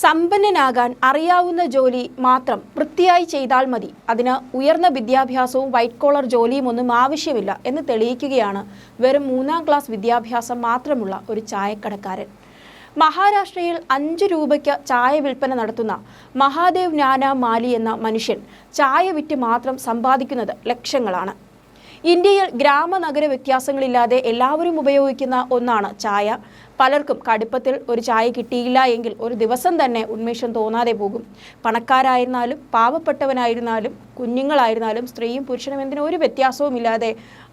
സമ്പന്നനാകാൻ അറിയാവുന്ന ജോലി മാത്രം വൃത്തിയായി ചെയ്താൽ മതി. അതിന് ഉയർന്ന വിദ്യാഭ്യാസവും വൈറ്റ് കോളർ ജോലിയും ഒന്നും ആവശ്യമില്ല എന്ന് തെളിയിക്കുകയാണ് വെറും മൂന്നാം ക്ലാസ് വിദ്യാഭ്യാസം മാത്രമുള്ള ഒരു ചായക്കടക്കാരൻ. മഹാരാഷ്ട്രയിൽ അഞ്ച് രൂപയ്ക്ക് ചായ വിൽപ്പന നടത്തുന്ന മഹാദേവ് നാന മാലി എന്ന മനുഷ്യൻ ചായ വിറ്റ് മാത്രം സമ്പാദിക്കുന്നത് ലക്ഷങ്ങളാണ്. ഇന്ത്യയിൽ ഗ്രാമ നഗര വ്യത്യാസങ്ങളില്ലാതെ എല്ലാവരും ഉപയോഗിക്കുന്ന ഒന്നാണ് ചായ. പലർക്കും കടുപ്പത്തിൽ ഒരു ചായ കിട്ടിയില്ല എങ്കിൽ ഒരു ദിവസം തന്നെ ഉന്മേഷം തോന്നാതെ പോകും. പണക്കാരായിരുന്നാലും പാവപ്പെട്ടവനായിരുന്നാലും കുഞ്ഞുങ്ങളായിരുന്നാലും സ്ത്രീയും പുരുഷനും എന്തിനും ഒരു വ്യത്യാസവുമില്ലാതെ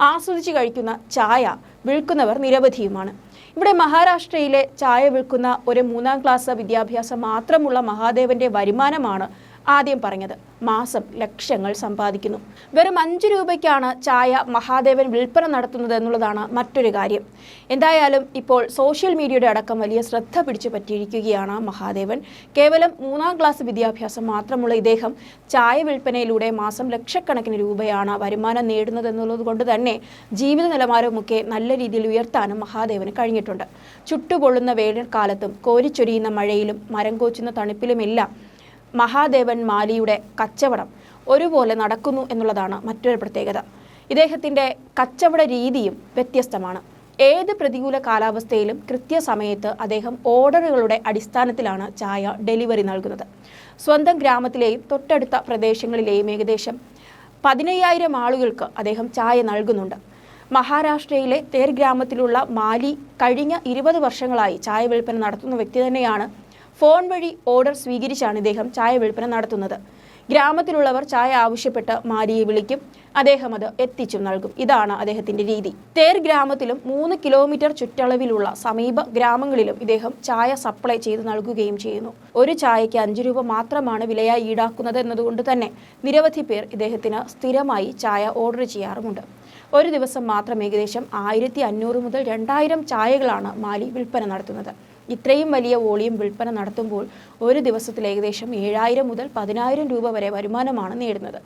ആസ്വദിച്ച് കഴിക്കുന്ന ചായ വിൽക്കുന്നവർ നിരവധിയുമാണ്. ഇവിടെ മഹാരാഷ്ട്രയിലെ ചായ വിൽക്കുന്ന ഒരു മൂന്നാം ക്ലാസ് വിദ്യാഭ്യാസം മാത്രമുള്ള മഹാദേവന്റെ വരുമാനമാണ് ആദ്യം പറഞ്ഞത്. മാസം ലക്ഷങ്ങൾ സമ്പാദിക്കുന്നു. വെറും അഞ്ച് രൂപയ്ക്കാണ് ചായ മഹാദേവൻ വിൽപ്പന നടത്തുന്നത് എന്നുള്ളതാണ് മറ്റൊരു കാര്യം. എന്തായാലും ഇപ്പോൾ സോഷ്യൽ മീഡിയയുടെ അടക്കം വലിയ ശ്രദ്ധ പിടിച്ചു പറ്റിയിരിക്കുകയാണ് മഹാദേവൻ. കേവലം മൂന്നാം ക്ലാസ് വിദ്യാഭ്യാസം മാത്രമുള്ള ഇദ്ദേഹം ചായ വിൽപ്പനയിലൂടെ മാസം ലക്ഷക്കണക്കിന് രൂപയാണ് വരുമാനം നേടുന്നത് എന്നുള്ളത് കൊണ്ട് തന്നെ ജീവിത നിലവാരമൊക്കെ നല്ല രീതിയിൽ ഉയർത്താനും മഹാദേവന് കഴിഞ്ഞിട്ടുണ്ട്. ചുട്ടുപൊള്ളുന്ന വേനൽക്കാലത്തും കോരിച്ചൊരിയുന്ന മഴയിലും മരം കോച്ചുന്ന തണുപ്പിലുമെല്ലാം മഹാദേവൻ മാലിയുടെ കച്ചവടം ഒരുപോലെ നടക്കുന്നു എന്നുള്ളതാണ് മറ്റൊരു പ്രത്യേകത. ഇദ്ദേഹത്തിന്റെ കച്ചവട രീതിയും വ്യത്യസ്തമാണ്. ഏത് പ്രതികൂല കാലാവസ്ഥയിലും കൃത്യസമയത്ത് അദ്ദേഹം ഓർഡറുകളുടെ അടിസ്ഥാനത്തിലാണ് ചായ ഡെലിവറി നൽകുന്നത്. സ്വന്തം ഗ്രാമത്തിലെയും തൊട്ടടുത്ത പ്രദേശങ്ങളിലെയും ഏകദേശം പതിനയ്യായിരം ആളുകൾക്ക് അദ്ദേഹം ചായ നൽകുന്നുണ്ട്. മഹാരാഷ്ട്രയിലെ തേർ ഗ്രാമത്തിലുള്ള മാലി കഴിഞ്ഞ ഇരുപത് വർഷങ്ങളായി ചായ വിൽപ്പന നടത്തുന്ന വ്യക്തി തന്നെയാണ് ഫോൺ വഴി ഓർഡർ സ്വീകരിച്ചാണ് ഇദ്ദേഹം ചായ വിൽപ്പന നടത്തുന്നത്. ഗ്രാമത്തിലുള്ളവർ ചായ ആവശ്യപ്പെട്ട് മാരിയെ വിളിക്കും. അദ്ദേഹം അത് എത്തിച്ചു നൽകും. ഇതാണ് അദ്ദേഹത്തിന്റെ രീതി. തേർ ഗ്രാമത്തിലും മൂന്ന് കിലോമീറ്റർ ചുറ്റളവിലുള്ള സമീപ ഗ്രാമങ്ങളിലും ഇദ്ദേഹം ചായ സപ്ലൈ ചെയ്ത് നൽകുകയും ചെയ്യുന്നു. ഒരു ചായയ്ക്ക് അഞ്ച് രൂപ മാത്രമാണ് വിലയായി ഈടാക്കുന്നത് എന്നതുകൊണ്ട് തന്നെ നിരവധി പേർ ഇദ്ദേഹത്തിന് സ്ഥിരമായി ചായ ഓർഡർ ചെയ്യാറുമുണ്ട്. ഒരു ദിവസം മാത്രം ഏകദേശം ആയിരത്തി അഞ്ഞൂറ് മുതൽ രണ്ടായിരം ചായകളാണ് മാലി വിൽപ്പന നടത്തുന്നത്. ഇത്രയും വലിയ വോളിയം വിൽപ്പന നടത്തുമ്പോൾ ഒരു ദിവസത്തിൽ ഏകദേശം ഏഴായിരം മുതൽ പതിനായിരം രൂപ വരെ വരുമാനമാണ് നേടുന്നത്.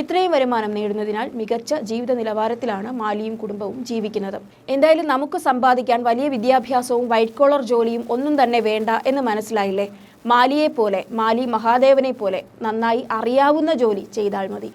ഇത്രയും വരുമാനം നേടുന്നതിനാൽ മികച്ച ജീവിത നിലവാരത്തിലാണ് മാലിയും കുടുംബവും ജീവിക്കുന്നത്. എന്തായാലും നമുക്ക് സമ്പാദിക്കാൻ വലിയ വിദ്യാഭ്യാസവും വൈറ്റ് കോളർ ജോലിയും ഒന്നും തന്നെ വേണ്ട എന്ന് മനസ്സിലായില്ലേ? മാലിയെ പോലെ മാലി മഹാദേവനെ പോലെ നന്നായി അറിയാവുന്ന ജോലി ചെയ്താൽ മതി.